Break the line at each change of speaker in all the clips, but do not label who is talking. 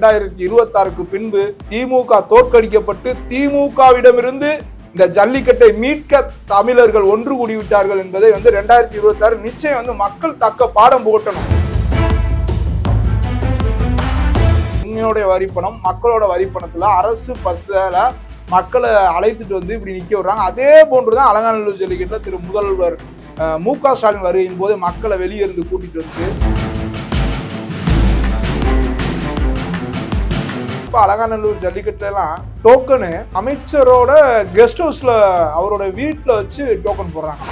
ரெண்டாயிரத்தி இருபத்தி ஆறுக்கு பின்பு திமுக தோற்கடிக்கப்பட்டு திமுகவிடமிருந்து இந்த ஜல்லிக்கட்டை மீட்க தமிழர்கள் ஒன்று கூடிவிட்டார்கள் என்பதை வந்து ரெண்டாயிரத்தி இருபத்தி ஆறு நிச்சயம் வந்து மக்கள் தக்க பாடம் புகட்டணும். உண்மையோடைய வரிப்பணம் மக்களோட வரிப்பணத்துல அரசு பஸ்ஸில் மக்களை அழைத்துட்டு வந்து இப்படி நிக்க விடுறாங்க. அதே போன்றுதான் அலங்காநல்லூர் ஜல்லிக்கட்டில் திரு முதல்வர் மு க ஸ்டாலின் வருகையின் போது மக்களை வெளியே இருந்து கூட்டிட்டு வந்து இப்போ அலங்காநல்லூர் ஜல்லிக்கட்டுலாம் எல்லாம் டோக்கனு அமைச்சரோட கெஸ்ட் ஹவுஸில் அவரோட வீட்டில் வச்சு டோக்கன் போடுறாங்க.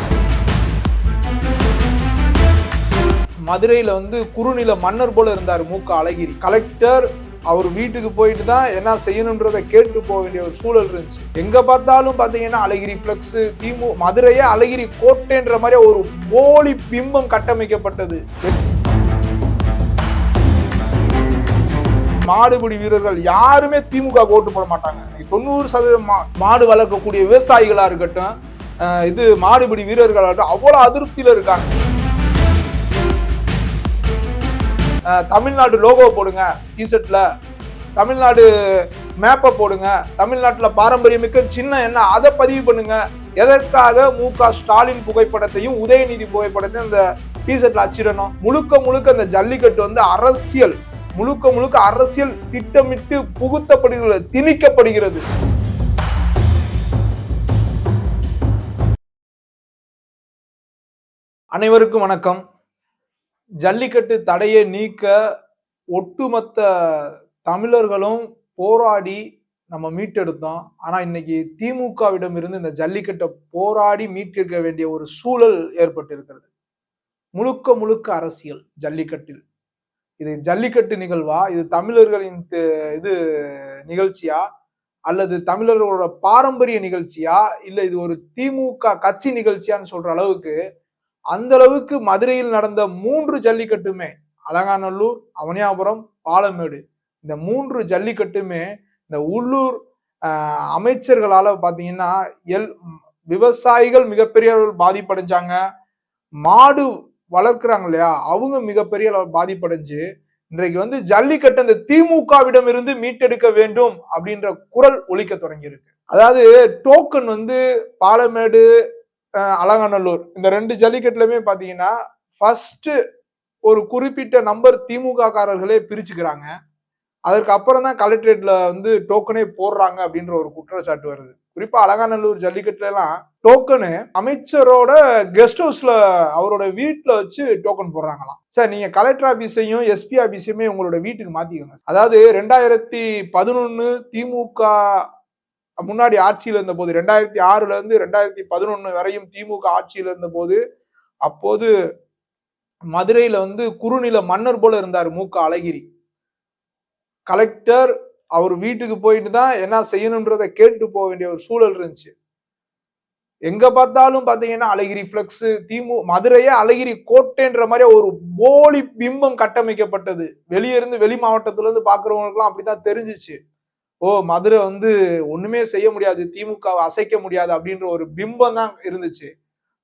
மதுரையில் வந்து குறுநில மன்னர் போல இருந்தார் மூக்க அழகிரி. கலெக்டர் அவர் வீட்டுக்கு போயிட்டு தான் என்ன செய்யணுன்றதை கேட்டு போக வேண்டிய ஒரு சூழல் இருந்துச்சு. எங்க பார்த்தாலும் பார்த்தீங்கன்னா அழகிரி ஃப்ளெக்ஸு திமு மதுரையே அழகிரி கோட்டைன்ற மாதிரி ஒரு போலி பிம்பம் கட்டமைக்கப்பட்டது. மாடுபிடி வீரர்கள் யாருமே திமுக ஓட்டு போட மாட்டாங்க. தொண்ணூறு சதவீதம் மா- மாடு வளர்க்கக்கூடிய விவசாயிகளாக இருக்கட்டும் இது மாடுபிடி வீரர்களாகட்டும் அவ்வளோ அதிருப்தியில் இருக்காங்க. தமிழ்நாடு லோகோ போடுங்க டிஷர்ட்டில் தமிழ்நாடு மேப்பை போடுங்க தமிழ்நாட்டில் பாரம்பரியமிக்க சின்ன என்ன அதை பதிவு பண்ணுங்க. எதற்காக மு க ஸ்டாலின் புகைப்படத்தையும் உதயநிதி புகைப்படத்தையும் அந்த டிஷர்ட்டில் அச்சிடணும்? முழுக்க முழுக்க இந்த ஜல்லிக்கட்டு வந்து அரசியல். முழுக்க முழுக்க அரசியல் திட்டமிட்டு புகுத்தப்படுகிறது திணிக்கப்படுகிறது. அனைவருக்கும் வணக்கம். ஜல்லிக்கட்டு தடையை நீக்க ஒட்டுமொத்த தமிழர்களும் போராடி நம்ம மீட்டெடுத்தோம். ஆனா இன்னைக்கு திமுகவிடம் இருந்து இந்த ஜல்லிக்கட்டை போராடி மீட்டெடுக்க வேண்டிய ஒரு சூழல் ஏற்பட்டிருக்கிறது. முழுக்க முழுக்க அரசியல் ஜல்லிக்கட்டில். இது ஜல்லிக்கட்டு நிகழ்வா? இது தமிழர்களின் இது நிகழ்ச்சியா? அல்லது தமிழர்களோட பாரம்பரிய நிகழ்ச்சியா? இல்ல இது ஒரு திமுக கட்சி நிகழ்ச்சியான்னு சொல்ற அளவுக்கு அந்த அளவுக்கு மதுரையில் நடந்த மூன்று ஜல்லிக்கட்டுமே அலங்காநல்லூர் அவனியாபுரம் பாலமேடு இந்த மூன்று ஜல்லிக்கட்டுமே இந்த உள்ளூர் அமைச்சர்களால பாத்தீங்கன்னா எல் விவசாயிகள் மிகப்பெரிய பாதிப்படைஞ்சாங்க. மாடு வளர்க்குறாங்க இல்லையா அவங்க மிகப்பெரிய அளவு பாதிப்படைஞ்சு இன்றைக்கு வந்து ஜல்லிக்கட்டு அந்த திமுகவிடம் இருந்து மீட்டெடுக்க வேண்டும் அப்படின்ற குரல் ஒழிக்க தொடங்கியிருக்கு. அதாவது டோக்கன் வந்து பாலமேடு அஹ், அலங்காநல்லூர் இந்த ரெண்டு ஜல்லிக்கட்டுலயுமே பாத்தீங்கன்னா ஃபர்ஸ்ட் ஒரு குறிப்பிட்ட நம்பர் திமுக காரர்களே பிரிச்சுக்கிறாங்க. அதற்கு அப்புறம் தான் கலெக்டரேட்ல வந்து டோக்கனே போடுறாங்க அப்படின்ற ஒரு குற்றச்சாட்டு வருது. குறிப்பா அலங்காநல்லூர் ஜல்லிக்கட்டுல எல்லாம் டோக்கனு அமைச்சரோட கெஸ்ட் ஹவுஸ்ல அவரோட வீட்டுல வச்சு டோக்கன் போடுறாங்களாம். சார் நீங்க கலெக்டர் ஆபீஸையும் எஸ்பி ஆபீஸையுமே உங்களோட வீட்டுக்கு மாத்திக்கோங்க அதாவது ரெண்டாயிரத்தி பதினொன்னு திமுக முன்னாடி ஆட்சியில் இருந்த போது ரெண்டாயிரத்தி ஆறுல இருந்து ரெண்டாயிரத்தி பதினொன்னு வரையும் திமுக ஆட்சியில் இருந்த போது அப்போது மதுரையில வந்து குறுநில மன்னர் போல இருந்தார் மு க அழகிரி. கலெக்டர் அவர் வீட்டுக்கு போயிட்டு தான் என்ன செய்யணுன்றதை கேட்டு போக வேண்டிய ஒரு சூழல் இருந்துச்சு. எங்க பார்த்தாலும் பாத்தீங்கன்னா அழகிரி பிளக்ஸ் திமு மதுரையே அழகிரி கோட்டைன்ற மாதிரி ஒரு போலி பிம்பம் கட்டமைக்கப்பட்டது. வெளியே இருந்து வெளி மாவட்டத்துல இருந்து பாக்குறவங்களுக்குலாம் அப்படித்தான் தெரிஞ்சுச்சு. ஓ மதுரை வந்து ஒண்ணுமே செய்ய முடியாது திமுகவை அசைக்க முடியாது அப்படின்ற ஒரு பிம்பம் தான் இருந்துச்சு.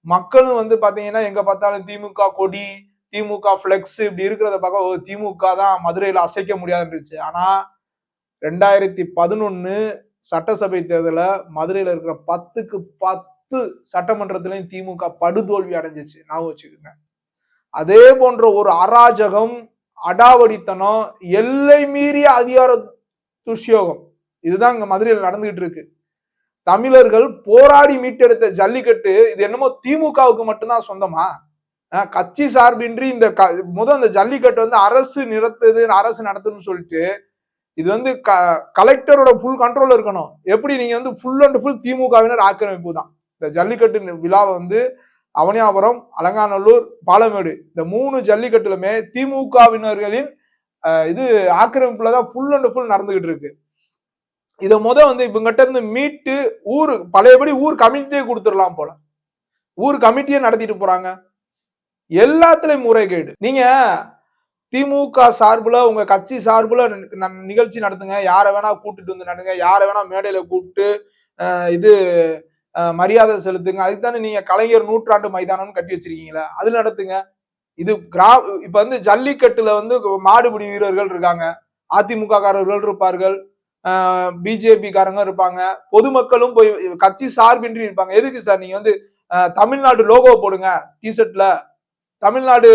மக்களும் வந்து பாத்தீங்கன்னா எங்க பார்த்தாலும் திமுக கொடி திமுக ஃபிளெக்ஸ் இப்படி இருக்கிறத பார்க்க ஓ திமுக தான் மதுரையில அசைக்க முடியாதுன்னுச்சு ஆனால் ஆனா ரெண்டாயிரத்தி பதினொன்னு சட்டசபை தேர்தல மதுரையில இருக்கிற பத்துக்கு பத்து சட்டமன்றத்திலையும் திமுக படுதோல்வி அடைஞ்சிச்சு. நான் வச்சுக்கோங்க. அதே போன்ற ஒரு அராஜகம் அடாவடித்தனம் எல்லை மீறிய அதிகார துஷ்யோகம் இதுதான் இங்க மதுரையில் நடந்துகிட்டு இருக்கு. தமிழர்கள் போராடி மீட்டெடுத்த ஜல்லிக்கட்டு இது என்னமோ திமுகவுக்கு மட்டும்தான் சொந்தமா? கட்சி சார்பின்றி இந்த க முதல் இந்த ஜல்லிக்கட்டு வந்து அரசு நிறுத்துது அரசு நடத்துன்னு சொல்லிட்டு இது வந்து க கலெக்டரோட ஃபுல் கண்ட்ரோல் இருக்கணும். எப்படி நீங்க வந்து ஃபுல் அண்ட் ஃபுல் திமுகவினர் ஆக்கிரமிப்பு தான்? இந்த ஜல்லிக்கட்டு விழாவை வந்து அவனியாபுரம் அலங்காநல்லூர் பாலமேடு இந்த மூணு ஜல்லிக்கட்டுலுமே திமுகவினர்களின் இது ஆக்கிரமிப்புல தான் ஃபுல் அண்ட் ஃபுல் நடந்துகிட்டு இருக்கு. இதை முத வந்து இவங்கிட்ட இருந்து மீட்டு ஊர் பழையபடி ஊர் கமிட்டியே கொடுத்துடலாம் போல. ஊர் கமிட்டியே நடத்திட்டு போறாங்க. எல்லாத்துலயும் முறைகேடு. நீங்க திமுக சார்புல உங்க கட்சி சார்புல நி- ந- நிகழ்ச்சி நடத்துங்க. யாரை வேணா கூட்டிட்டு வந்து நடங்க. யாரை வேணா மேடையில கூப்பிட்டு இது மரியாதை செலுத்துங்க. அதுக்கு தானே நீங்க கலைஞர் நூற்றாண்டு மைதானம்னு கட்டி வச்சிருக்கீங்களா. அது நடத்துங்க. இது கிரா இப்ப வந்து ஜல்லிக்கட்டுல வந்து மாடுபிடி வீரர்கள் இருக்காங்க. அதிமுக காரர்கள் இருப்பார்கள். பிஜேபி காரங்க இருப்பாங்க. பொதுமக்களும் போய் கட்சி சார்பின்றி இருப்பாங்க. எதுக்கு சார் நீங்க வந்து தமிழ்நாடு லோகோ போடுங்க. டிஷர்ட்ல தமிழ்நாடு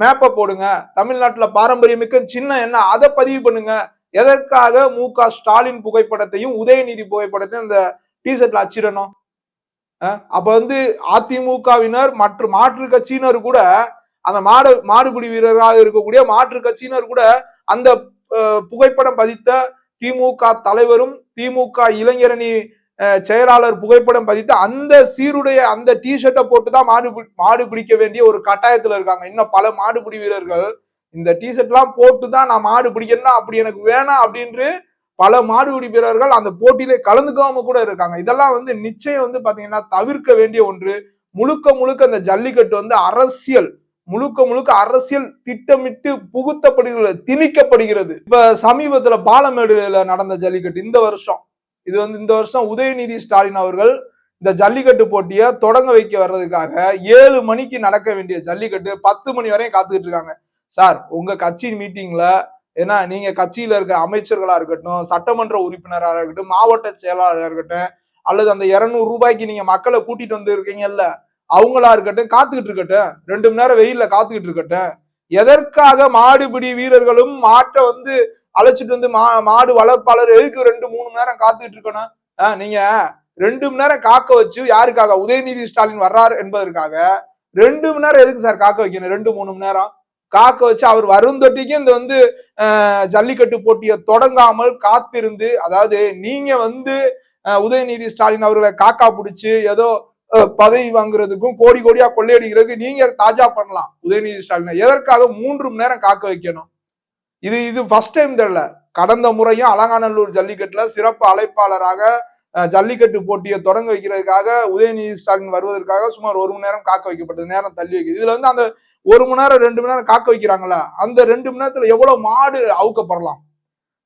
மேப்பை போடுங்க. தமிழ்நாட்டில் பாரம்பரியமிக்க சின்ன என்ன அதை பதிவு பண்ணுங்க. எதற்காக மு க ஸ்டாலின் புகைப்படத்தையும் உதயநிதி புகைப்படத்தையும் அந்த டிஷர்ட்ல அச்சிடணும்? அப்ப வந்து அதிமுகவினர் மற்றும் மாற்று கட்சியினர் கூட அந்த மாடு மாடுபிடி வீரராக இருக்கக்கூடிய மாற்று கட்சியினர் கூட அந்த புகைப்படம் பதித்த திமுக தலைவரும் திமுக இளைஞரணி செயலாளர் புகைப்படம் பதித்து அந்த சீருடைய அந்த டிஷர்ட்டை போட்டு தான் மாடு மாடு பிடிக்க வேண்டிய ஒரு கட்டாயத்தில் இருக்காங்க. இன்னும் பல மாடுபிடி வீரர்கள் இந்த டிஷர்ட்லாம் போட்டு தான் நான் மாடு பிடிக்கணும்னா அப்படி எனக்கு வேணாம் அப்படின்னு பல மாடுபிடி வீரர்கள் அந்த போட்டியிலே கலந்துக்காம கூட இருக்காங்க. இதெல்லாம் வந்து நிச்சயம் வந்து பாத்தீங்கன்னா தவிர்க்க வேண்டிய ஒன்று. முழுக்க முழுக்க அந்த ஜல்லிக்கட்டு வந்து அரசியல். முழுக்க முழுக்க அரசியல் திட்டமிட்டு புகுத்தப்படுகிறது திணிக்கப்படுகிறது. இப்ப சமீபத்துல பாலமேடுல நடந்த ஜல்லிக்கட்டு இந்த வருஷம். இது வந்து இந்த வருஷம் உதயநிதி ஸ்டாலின் அவர்கள் இந்த ஜல்லிக்கட்டு போட்டியை தொடங்க வைக்க வர்றதுக்காக ஏழு மணிக்கு நடக்க வேண்டிய ஜல்லிக்கட்டு பத்து மணி வரையும் காத்துக்கிட்டு இருக்காங்க. சார் உங்க கட்சி மீட்டிங்ல ஏன்னா நீங்க கட்சியில இருக்கிற அமைச்சர்களா இருக்கட்டும் சட்டமன்ற உறுப்பினராக இருக்கட்டும் மாவட்ட செயலாளராக இருக்கட்டும் அல்லது அந்த இருநூறு ரூபாய்க்கு நீங்க மக்களை கூட்டிட்டு வந்து இருக்கீங்கல்ல அவங்களா இருக்கட்டும் காத்துக்கிட்டு இருக்கட்டும். ரெண்டு மணி நேரம் வெயில்ல காத்துக்கிட்டு இருக்கட்டும். எதற்காக மாடுபிடி வீரர்களும் மாட்டை வந்து அழைச்சிட்டு வந்து மா மாடு வளர்ப்பாளர் எதுக்கு ரெண்டு மூணு மணி நேரம் காத்துக்கிட்டு இருக்கணும்? நீங்க ரெண்டு மணி நேரம் காக்க வச்சு யாருக்காக? உதயநிதி ஸ்டாலின் வர்றார் என்பதற்காக ரெண்டு மணி நேரம் எதுக்கு சார் காக்க வைக்கணும்? ரெண்டு மூணு மணி நேரம் காக்க வச்சு அவர் வரும் தொட்டிக்கு இந்த வந்து ஜல்லிக்கட்டு போட்டியை தொடங்காமல் காத்திருந்து அதாவது நீங்க வந்து உதயநிதி ஸ்டாலின் அவர்களை காக்கா பிடிச்சி ஏதோ பதவி வாங்குறதுக்கும் கோடி கோடியா கொள்ளையடிக்கிறதுக்கு நீங்க தாஜா பண்ணலாம். உதயநிதி ஸ்டாலின். எதற்காக மூன்று மணி நேரம் காக்க வைக்கணும்? இது இது ஃபர்ஸ்ட் டைம் தெரியல. கடந்த முறையும் அலங்காநல்லூர் ஜல்லிக்கட்டுல சிறப்பு அழைப்பாளராக ஜல்லிக்கட்டு போட்டியை தொடங்க வைக்கிறதுக்காக உதயநிதி ஸ்டாலின் வருவதற்காக சுமார் ஒரு மணி நேரம் காக்க வைக்கப்பட்டது. நேரம் தள்ளி வைக்கிறது இதுல வந்து அந்த ஒரு மணி நேரம் ரெண்டு மணி நேரம் காக்க வைக்கிறாங்களா அந்த ரெண்டு மணி நேரத்துல எவ்வளவு மாடு அவுக்கப்படலாம்?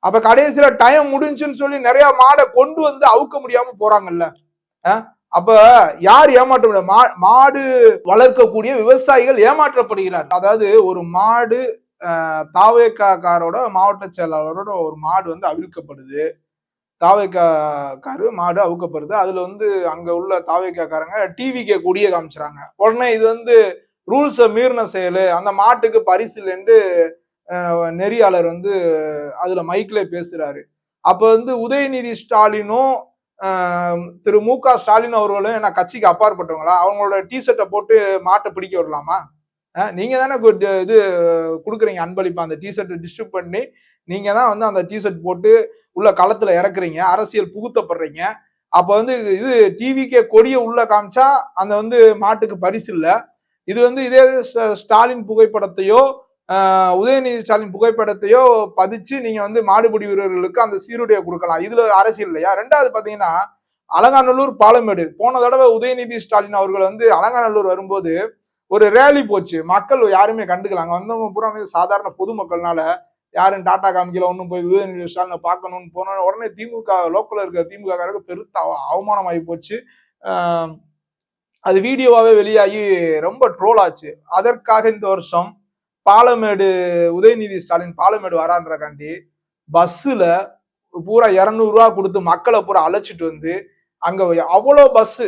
அப்ப கடைசியில டைம் முடிஞ்சுன்னு சொல்லி நிறைய மாடை கொண்டு வந்து அவுக்க முடியாம போறாங்கல்ல ஆஹ் அப்ப யார் ஏமாற்ற முடியும் மா- மாடு வளர்க்கக்கூடிய விவசாயிகள் ஏமாற்றப்படுகிறார். அதாவது ஒரு மாடு தாவேக்காரோட மாவட்ட செயலாளரோட ஒரு மாடு வந்து அவிழ்க்கப்படுது. தாவேக்காரு மாடு அவுக்கப்படுது அதுல வந்து அங்க உள்ள தாவேக்காரங்க டிவிக்கு கூடிய காமிச்சுறாங்க. உடனே இது வந்து ரூல்ஸை மீறின செயல். அந்த மாட்டுக்கு பரிசு இல்லைன்னு நெறியாளர் வந்து அதுல மைக்ல பேசுறாரு. அப்ப வந்து உதயநிதி ஸ்டாலினும் திரு மு க ஸ்டாலின் அவர்களும் என்ன கட்சிக்கு அப்பாற்பட்டவங்களா? அவங்களோட டிஷர்ட்டை போட்டு மாட்டை பிடிக்க விடலாமா நீங்க தானே இது கொடுக்குறீங்க அன்பளிப்பா அந்த டிஷர்ட்டை டிஸ்ட்ரிபியூட் பண்ணி நீங்க தான் வந்து அந்த டிஷர்ட் போட்டு உள்ள களத்துல இறக்குறீங்க அரசியல் புகுத்தப்படுறீங்க. அப்ப வந்து இது டிவிக்கே கொடியை உள்ள காமிச்சா அந்த வந்து மாட்டுக்கு பரிசு இல்லை. இது வந்து இதே ஸ்ட- ஸ்டாலின் புகைப்படத்தையோ உதயநிதி ஸ்டாலின் புகைப்படத்தையோ பதிச்சு நீங்க வந்து மாடுபிடி வீரர்களுக்கு அந்த சீருடையை கொடுக்கலாம். இதுல அரசியல் இல்லையா? ரெண்டாவது பாத்தீங்கன்னா அலங்காநல்லூர் பாலமேடு. போன தடவை உதயநிதி ஸ்டாலின் அவர்கள் வந்து அலங்காநல்லூர் வரும்போது ஒரு ரேலி போச்சு. மக்கள் யாருமே கண்டுக்கல. அங்க வந்தவங்க பூரா சாதாரண பொதுமக்கள்னால யாரும் டாடா காமிக்கல ஒன்றும் போய் உதயநிதி ஸ்டாலினை பார்க்கணும்னு போன உடனே திமுக லோக்கல்ல இருக்க திமுக காரருக்கு பெருத்த அவமானம் ஆகி போச்சு. அது வீடியோவாகவே வெளியாகி ரொம்ப ட்ரோல் ஆச்சு. அதற்காக இந்த வருஷம் பாலமேடு உதயநிதி ஸ்டாலின் பாலமேடு வரான்றக்காண்டி பஸ்ஸில் பூரா இரநூறுவா கொடுத்து மக்களை பூரா அழைச்சிட்டு வந்து அங்கே அவ்வளோ பஸ்ஸு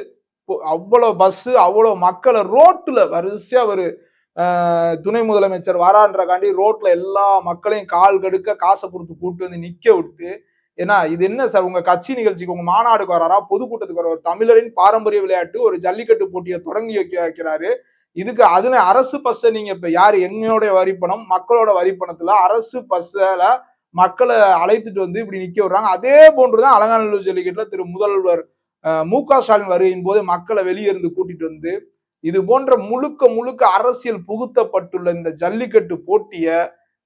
அவ்வளோ பஸ்ஸு அவ்வளோ மக்களை ரோட்டில் வரிசையாக ஒரு துணை முதலமைச்சர் வரான்றக்காண்டி ரோட்ல எல்லா மக்களையும் கால் கடுக்க காசை கொடுத்து கூப்பிட்டு வந்து நிக்க விட்டு ஏன்னா இது என்ன சார் உங்க கட்சி நிகழ்ச்சிக்கு உங்க மாநாடுக்கு வராரா பொதுக்கூட்டத்துக்கு வர ஒரு தமிழரின் பாரம்பரிய விளையாட்டு ஒரு ஜல்லிக்கட்டு போட்டியை தொடங்கி வைக்க வைக்கிறாரு. இதுக்கு அதுல அரசு பஸ்ஸை நீங்க இப்ப யார் எங்களுடைய வரிப்பணம் மக்களோட வரிப்பணத்துல அரசு பஸ்ஸில் மக்களை அழைத்துட்டு வந்து இப்படி நிக்க விடுறாங்க. அதே போன்றுதான் அலங்காநல்லூர் ஜல்லிக்கட்டுல திரு முதல்வர் மு க ஸ்டாலின் வருகையின் போது மக்களை வெளியே இருந்து கூட்டிட்டு வந்து இது போன்ற முழுக்க முழுக்க அரசியல் புகுத்தப்பட்டுள்ள இந்த ஜல்லிக்கட்டு போட்டிய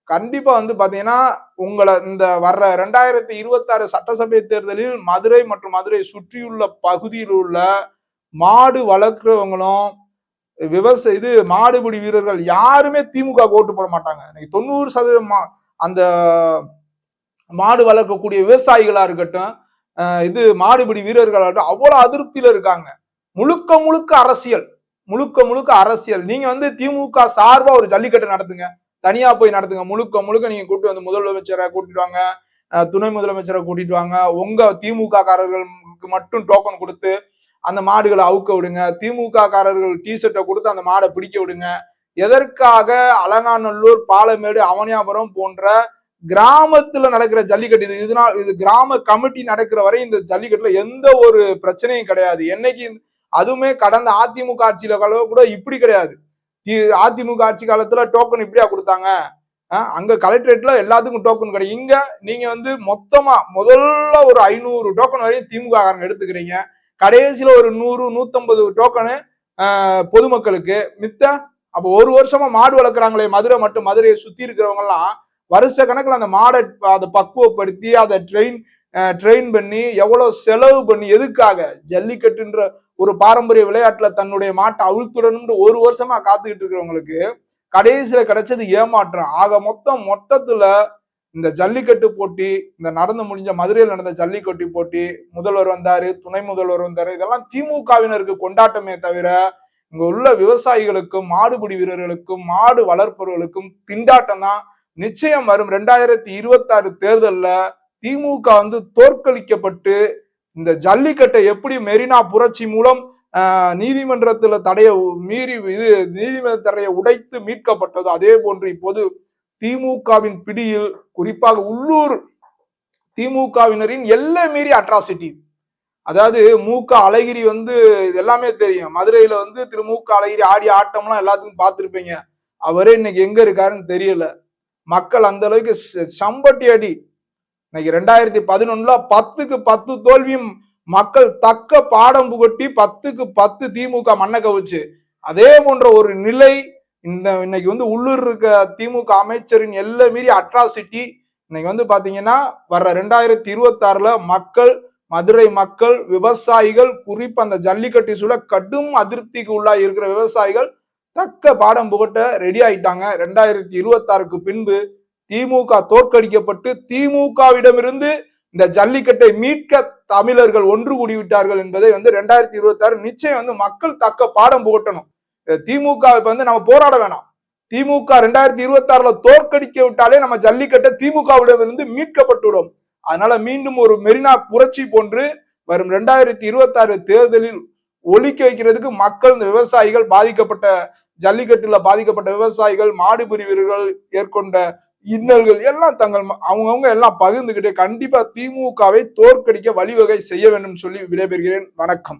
கண்டிப்பா வந்து பாத்தீங்கன்னா உங்களை இந்த வர்ற ரெண்டாயிரத்தி இருபத்தாறு சட்டசபை தேர்தலில் மதுரை மற்றும் மதுரை சுற்றியுள்ள பகுதியில் உள்ள மாடு வளர்க்குறவங்களும் விவசாய இது மாடுபிடி வீரர்கள் யாருமே திமுக ஓட்டு போட மாட்டாங்க. இன்னைக்கு தொண்ணூறு சதவீதம் அந்த மாடு வளர்க்கக்கூடிய விவசாயிகளா இருக்கட்டும் இது மாடுபிடி வீரர்களாகட்டும் அவ்வளவு அதிருப்தியில இருக்காங்க. முழுக்க முழுக்க அரசியல் முழுக்க முழுக்க அரசியல். நீங்க வந்து திமுக சார்பா ஒரு ஜல்லிக்கட்டு நடத்துங்க. தனியா போய் நடத்துங்க. முழுக்க முழுக்க நீங்க கூட்டு வந்து முதலமைச்சரை கூட்டிட்டு வாங்க. துணை முதலமைச்சரை கூட்டிட்டு வாங்க. உங்க திமுக காரர்களுக்கு மட்டும் டோக்கன் கொடுத்து அந்த மாடுகளை அவுக்க விடுங்க. திமுக காரர்கள் டிஷர்ட்டை கொடுத்து அந்த மாடை பிடிக்க விடுங்க. எதற்காக அலங்காநல்லூர் பாலமேடு அவனியாபுரம் போன்ற கிராமத்துல நடக்கிற ஜல்லிக்கட்டு இது இதனால் இது கிராம கமிட்டி நடக்கிற வரை இந்த ஜல்லிக்கட்டுல எந்த ஒரு பிரச்சனையும் கிடையாது. என்னைக்கு அதுவுமே கடந்த அதிமுக ஆட்சியில கால கூட இப்படி கிடையாது. அதிமுக ஆட்சி காலத்துல டோக்கன் இப்படியா கொடுத்தாங்க. அங்க கலெக்டரேட்ல எல்லாத்துக்கும் டோக்கன் கிடையாது இங்க நீங்க வந்து மொத்தமா முதல்ல ஒரு ஐநூறு டோக்கன் வரையும் திமுக காரங்க எடுத்துக்கிறீங்க. கடைசியில ஒரு நூறு நூத்தம்பது டோக்கனு பொதுமக்களுக்கு மித்த அப்போ ஒரு வருஷமா மாடு வளர்க்குறாங்களே மதுரை மட்டும் மதுரையை சுத்தி இருக்கிறவங்க எல்லாம் வருஷ கணக்குல அந்த மாடை அதை பக்குவப்படுத்தி அதை ட்ரெயின் ட்ரெயின் பண்ணி எவ்வளவு செலவு பண்ணி எதுக்காக? ஜல்லிக்கட்டுன்ற ஒரு பாரம்பரிய விளையாட்டுல தன்னுடைய மாட்டை அவிழ்த்துடணும்னு ஒரு வருஷமா காத்துக்கிட்டு இருக்கிறவங்களுக்கு கடைசியில கிடைச்சது ஏமாற்றம். ஆக மொத்தம் மொத்தத்துல இந்த ஜல்லிக்கட்டு போட்டி இந்த நடந்து முடிஞ்ச மதுரையில் நடந்த ஜல்லிக்கட்டு போட்டி முதல்வர் வந்தாரு துணை முதல்வர் வந்தாரு இதெல்லாம் திமுகவினருக்கு கொண்டாட்டமே தவிர இங்க உள்ள விவசாயிகளுக்கும் மாடுபிடி வீரர்களுக்கும் மாடு வளர்ப்பவர்களுக்கும் திண்டாட்டம் தான் நிச்சயம் வரும். ரெண்டாயிரத்தி இருபத்தி ஆறு தேர்தல்ல திமுக வந்து தோற்கடிக்கப்பட்டு இந்த ஜல்லிக்கட்டை எப்படி மெரினா புரட்சி மூலம் நீதிமன்றத்தில் தடைய மீறி இது நீதிமன்ற தடையை உடைத்து மீட்கப்பட்டது அதே போன்று இப்போது திமுகவின் பிடியில் குறிப்பாக உள்ளூர் திமுகவினரின் எல்லை மீறி அட்ராசிட்டி அதாவது மூக்க அழகிரி வந்து இது எல்லாமே தெரியும். மதுரையில வந்து திரு மூக்க அழகிரி ஆடி ஆட்டம்லாம் எல்லாத்துக்கும் பார்த்துருப்பீங்க. அவரே இன்னைக்கு எங்க இருக்காருன்னு தெரியல. மக்கள் அந்த அளவுக்கு ச- சம்பட்டி அடி. இன்னைக்கு ரெண்டாயிரத்தி பதினொன்னுல பத்துக்கு பத்து தோல்வியும் மக்கள் தக்க பாடம் புகட்டி பத்துக்கு பத்து திமுக மண்ணை கவுச்சு அதே போன்ற ஒரு நிலை இந்த இன்னைக்கு வந்து உள்ளூர் இருக்க திமுக அமைச்சரின் எல்லை மீறி அட்ராசிட்டி இன்னைக்கு வந்து பாத்தீங்கன்னா வர்ற ரெண்டாயிரத்தி இருபத்தி ஆறுல மக்கள் மதுரை மக்கள் விவசாயிகள் குறிப்பு அந்த ஜல்லிக்கட்டு சூழ கடும் அதிருப்திக்கு உள்ளாக இருக்கிற விவசாயிகள் தக்க பாடம் புகட்ட ரெடி ஆயிட்டாங்க. ரெண்டாயிரத்தி இருபத்தி ஆறுக்கு பின்பு திமுக தோற்கடிக்கப்பட்டு திமுகவிடமிருந்து இந்த ஜல்லிக்கட்டை மீட்க தமிழர்கள் ஒன்று கூடிவிட்டார்கள் என்பதை வந்து ரெண்டாயிரத்தி இருபத்தி ஆறு நிச்சயம் வந்து மக்கள் தக்க பாடம் புகட்டணும். திமுக வுக்கு வந்து நம்ம போராட வேணாம். திமுக ரெண்டாயிரத்தி இருபத்தி ஆறுல தோற்கடிக்க விட்டாலே நம்ம ஜல்லிக்கட்டை திமுகவிடமிருந்து மீட்கப்பட்டு விடும் அதனால மீண்டும் ஒரு மெரினா புரட்சி போன்று வரும் ரெண்டாயிரத்தி இருபத்தி ஆறு தேர்தலில் ஒழிக்க வைக்கிறதுக்கு மக்கள் இந்த விவசாயிகள் பாதிக்கப்பட்ட ஜல்லிக்கட்டுல பாதிக்கப்பட்ட விவசாயிகள் மாடு பிரிவீரர்கள் ஏற்கொண்ட இன்னல்கள் எல்லாம் தங்கள் ம- எல்லாம் பகிர்ந்துகிட்டே கண்டிப்பா திமுகவை தோற்கடிக்க வழிவகை செய்ய வேண்டும் சொல்லி விடைபெறுகிறேன். வணக்கம்.